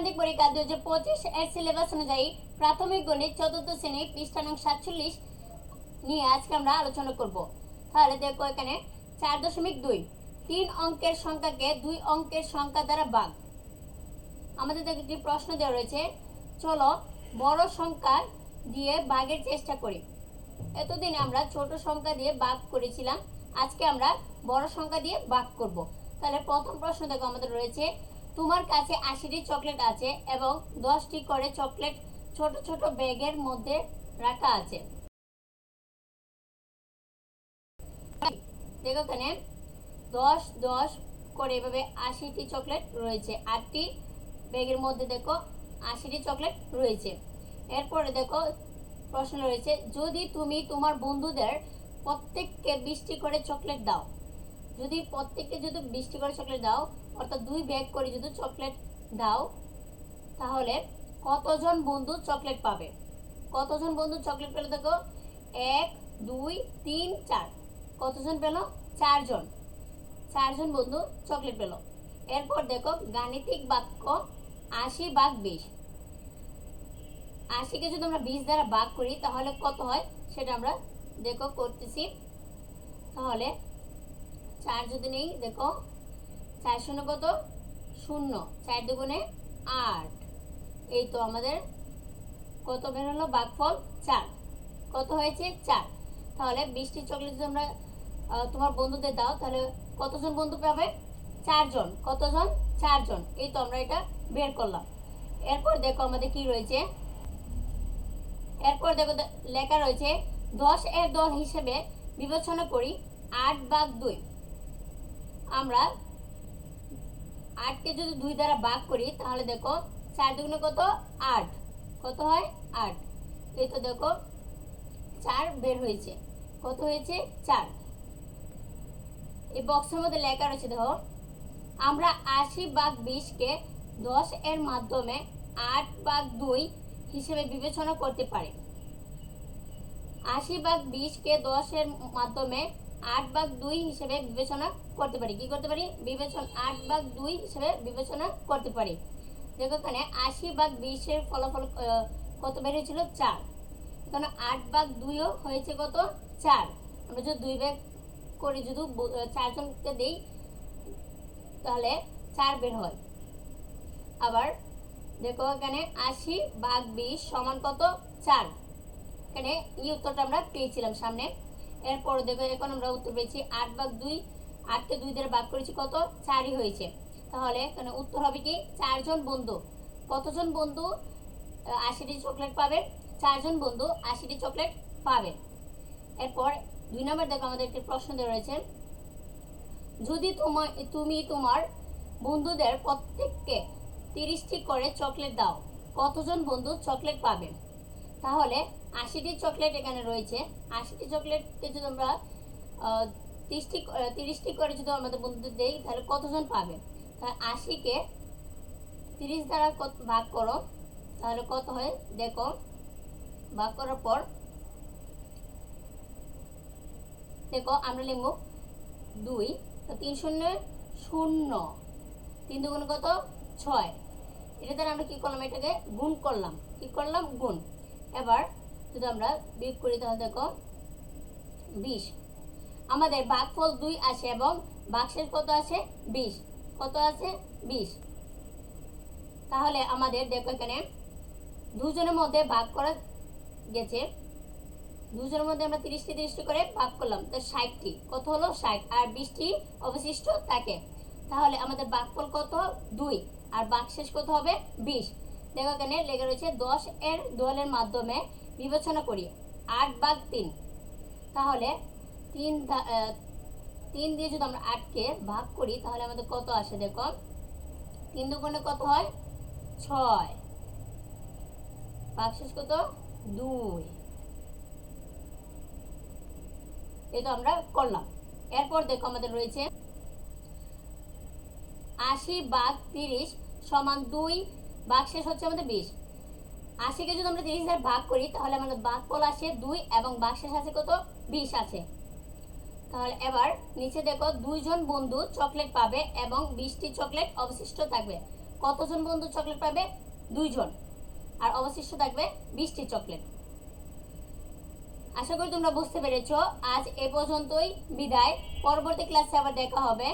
সমাজতান্ত্রিক পরীক্ষা দুই হাজার পঁচিশ এর সিলেবাস অনুযায়ী প্রাথমিক গণিত চতুর্থ শ্রেণি পৃষ্ঠা নং সাতচল্লিশ নিয়ে আজকে আমরা আলোচনা করব। তাহলে দেখো এখানে চার দশমিক দুই, তিন অঙ্কের সংখ্যাকে দুই অঙ্কের সংখ্যা দ্বারা ভাগ। আমাদের দেখো একটি প্রশ্ন দেওয়া রয়েছে, চলো বড় সংখ্যা দিয়ে ভাগের চেষ্টা করি। এতদিন আমরা ছোট সংখ্যা দিয়ে ভাগ করেছিলাম, আজকে আমরা বড় সংখ্যা দিয়ে ভাগ করব। তাহলে প্রথম প্রশ্ন দেখো আমাদের রয়েছে তোমার কাছে আশিটি চকলেট আছে এবং দশটি করে চকলেট ছোট ছোট ব্যাগের মধ্যে রাখা আছে। দেখো এখানে দশ দশ করে এভাবে আশিটি চকলেট রয়েছে। আটটি ব্যাগের মধ্যে দেখো আশিটি চকলেট রয়েছে। এরপরে দেখো প্রশ্ন রয়েছে, যদি তুমি তোমার বন্ধুদের প্রত্যেককে বিশটি করে চকলেট দাও, যদি প্রত্যেককে যদি বিশটি করে চকলেট দাও অর্থাৎ দুই ব্যাগ করে যদি চকলেট দাও, তাহলে কতজন বন্ধু চকলেট পাবে? কতজন বন্ধু চকলেট পেল দেখো? এক, দুই, তিন, চার। কতজন পেল? চারজন। চারজন বন্ধু চকলেট পেল। এরপর দেখো গাণিতিক বাক্য আশি ভাগ বিশ। আশিকে যদি আমরা বিশ দ্বারা ভাগ করি, তাহলে কত হয়? সেটা আমরা দেখো করতেছি। তাহলে চার যদি নেই, দেখো চার শূন্য কত? শূন্য। চার দুগুণে আট। এই তো আমাদের কত বের হলো? ভাগফল চার। কত হয়েছে? চার। তাহলে বিশটি চকলেট যদি আমরা তোমার বন্ধুদের দাও, তাহলে কতজন বন্ধু পাবে? চারজন। কতজন? চারজন। এই তো আমরা এটা বের করলাম। এরপর দেখো আমাদের কি রয়েছে? এরপর দেখো লেখা রয়েছে, দশ এর দল হিসেবে বিবেচনা করি আট ভাগ দুই। আমরা আটকে যদি দুই দ্বারা ভাগ করি, তাহলে দেখো চার দুগুণে কত? আট। কত হয়? আট। এই তো দেখো চার বের হয়েছে। কত হয়েছে? চার। এই বক্সের মধ্যে লেখা রয়েছে, দেখো, আমরা আশি ভাগ বিশকে দশ এর মাধ্যমে আট ভাগ দুই হিসেবে বিবেচনা করতে পারি। আশি ভাগ বিশকে দশের মাধ্যমে আট ভাগ দুই হিসেবে বিবেচনা করতে পারি। কি করতে পারি? বিবেচনা, আট ভাগ দুই হিসেবে বিবেচনা করতে পারি। দেখো এখানে আশি ভাগ বিশের ফলাফল কত বের হয়েছিল? চার। এখানে আট ভাগ দুইও হয়েছে কত? চার। আমরা যদি দুই ভাগ করে, যদি চারজনকে দেই, তাহলে চার বের হয়। আবার দেখো এখানে আশি ভাগ বিশ সমান কত? চার। এখানে এই উত্তরটা আমরা পেয়েছিলাম সামনে। এরপর দেখো এখন আমরা উত্তর পেয়েছি, আট ভাগ দুই, আটকে দুই দ্বারা ভাগ করেছি কত? চারই হয়েছে। তাহলে এখানে উত্তর হবে কি? চারজন বন্ধু। কতজন বন্ধু? আশিটি চকলেট পাবে। চারজন বন্ধু আশিটি চকলেট পাবে। এরপর দুই নম্বর দেখো, আমাদের একটি প্রশ্ন দেওয়া রয়েছে। যদি তোমার তুমি তোমার বন্ধুদের প্রত্যেককে তিরিশটি করে চকলেট দাও, কতজন বন্ধু চকলেট পাবে? তাহলে আশিটি চকলেট এখানে রয়েছে। আশিটি চকলেটকে যদি আমরা তিরিশটি তিরিশটি করে যদি আমাদের বন্ধুদের দেই, তাহলে কতজন পাবে? তাহলে আশিকে তিরিশ দ্বারা ভাগ করো। তাহলে কত হয়? দেখো, ভাগ করার পর, দেখো আমরা লিখব দুই। তিন শূন্য শূন্য। তিন দুগুণ কত? ছয়। এটা দ্বারা আমরা কি করলাম? এটাকে গুণ করলাম। কি করলাম? গুণ। এবার যদি আমরা বিয়োগ করি তাহলে দেখো বিশ। আমাদের ভাগফল দুই আসে এবং বাক্সের কত আছে? বিশ। কত আছে? বিশ। তাহলে আমাদের দেখো এখানে দুজনের মধ্যে ভাগ করা গেছে। দুজনের মধ্যে আমরা তিরিশটি তিরিশটি করে ভাগ করলাম। তো ষাটটি। কত হলো? ষাট। আর বিশটি অবশিষ্ট থাকে। তাহলে আমাদের ভাগফল কত? দুই। আর বাকশেষ কত হবে? বিশ। দেখো লেগে রয়েছে, দশ এর দলের মাধ্যমে বিবেচনা করি। আট ভাগ তিন। তাহলে তিন তিন দিয়ে যদি আমরা আটকে ভাগ করি, তাহলে আমাদের কত আসে দেখো? তিন দুগুণে কত হয়? ছয়। বাকশেষ কত? দুই। এই তো আমরা করলাম। এরপর দেখো আমাদের রয়েছে আশি বাঘ তিরিশ সমান দুই বাঘ শেষ হচ্ছে আমাদের বিশ। আশিকে যদি আমরা তিরিশ দ্বারা ভাগ করি, তাহলে আমাদের বাঘ ফল আসে দুই এবং বাঘ শেষ আছে কত? বিশ আছে। তাহলে এবার নিচে দেখো, দুইজন বন্ধু চকলেট পাবে এবং বিশটি চকলেট অবশিষ্ট থাকবে। কতজন বন্ধু চকলেট পাবে? দুইজন। আর অবশিষ্ট থাকবে বিশটি চকলেট। আশা করি তোমরা বুঝতে পেরেছ। আজ এ পর্যন্তই। বিদায়। পরবর্তী ক্লাসে আবার দেখা হবে।